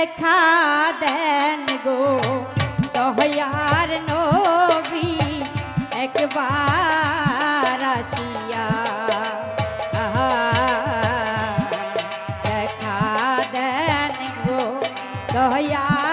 দেখা দেন গো। দহয়ার নবী একবার আসিয়া দেখা দেন গো। দহয়ার